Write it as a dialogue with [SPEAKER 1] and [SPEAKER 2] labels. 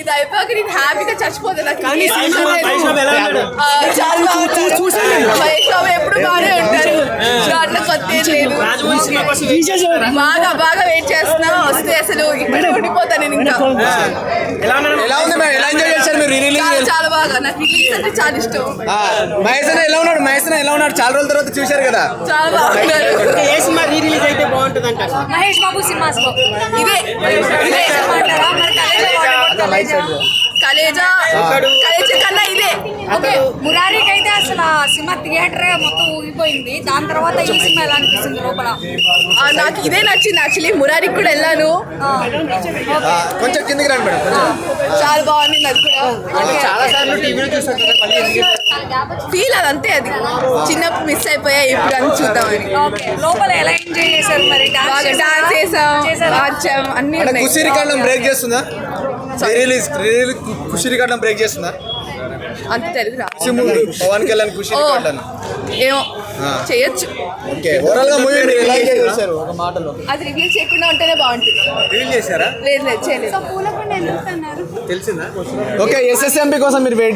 [SPEAKER 1] ఇది అయిపోయాక నేను హ్యాపీగా చచ్చిపోతాను నాకు
[SPEAKER 2] వైష్ణవ్
[SPEAKER 1] ఎప్పుడు బాగానే ఉంటారు. దాంట్లో కొత్త లేదు.
[SPEAKER 2] సినిమా
[SPEAKER 1] బాగా బాగా వెయిట్ చేస్తున్నా. వస్తే అసలు ఇక్కడ ఉండిపోతాను నేను ఇంకా.
[SPEAKER 2] ఎలా ఉన్నాడు
[SPEAKER 3] ఎలా ఉంది మేడం? ఎలా ఎంజాయ్ చేశారు మీరు? రిలీజ్
[SPEAKER 1] చాలా బాగా. నాకు రిలీజ్ అంటే చాలా ఇష్టం.
[SPEAKER 3] మహేష్ అన్న ఎలా ఉన్నాడు? మహేష్ ఎలా ఉన్నాడు? చాలా రోజుల తర్వాత చూశారు కదా.
[SPEAKER 1] చాలా బాగున్నారు
[SPEAKER 2] సినిమా
[SPEAKER 4] మహేష్ బాబు సినిమాస్లో
[SPEAKER 1] ఇదే.
[SPEAKER 4] కలేజా?
[SPEAKER 1] కన్నా ఇదే.
[SPEAKER 4] ఓకే మురారికి అయితే అసలు ఆ సినిమా థియేటర్ మొత్తం ఊగిపోయింది. దాని తర్వాత ఈ సినిమా ఎలా అనిపిస్తుంది లోపల?
[SPEAKER 1] నాకు ఇదే నచ్చింది. యాక్చువల్లీ మురారికి కూడా వెళ్ళాను.
[SPEAKER 3] కొంచెం కిందికి రండి మేడం
[SPEAKER 1] చాలా బాగుంది నాకు కూడా.
[SPEAKER 3] చాలా సార్లు టీవీలో చూసాం కదా మళ్ళీ ఎందుకు
[SPEAKER 1] ఫీల్ అదంతే అది చిన్నప్పుడు మిస్ అయిపోయా ఇప్పుడు అని చూద్దామని.
[SPEAKER 4] లోపల ఎలా ఎంజాయ్ చేశారు మరి?
[SPEAKER 1] డాన్స్ చేసాం అన్ని
[SPEAKER 3] బ్రేక్ చేస్తుందా? రిలీజ్ ఖుషి రికార్డులను బ్రేక్ చేస్తుందా?
[SPEAKER 1] అంత తెలుగు రా
[SPEAKER 3] ఖుషి మూవీ పవన్ కళ్యాణ్ ఖుషి
[SPEAKER 1] ఓ
[SPEAKER 3] రికార్డులను
[SPEAKER 1] ఏమో చేయొచ్చు.
[SPEAKER 3] ఓకే ఓవరాల్గా మూవీ మీరు ఎలా ఎంజాయ్ చేశారు ఒక మాటలో?
[SPEAKER 1] అది రివ్యూ చేయకుండా ఉంటేనే బాగుంటుంది.
[SPEAKER 3] రివీల్ చేశారా?
[SPEAKER 1] లేదు లేదు చేయలేదు.
[SPEAKER 3] తెలిసిందా? ఓకే ఎస్ఎస్ఎంపీ కోసం మీరు వెయిట్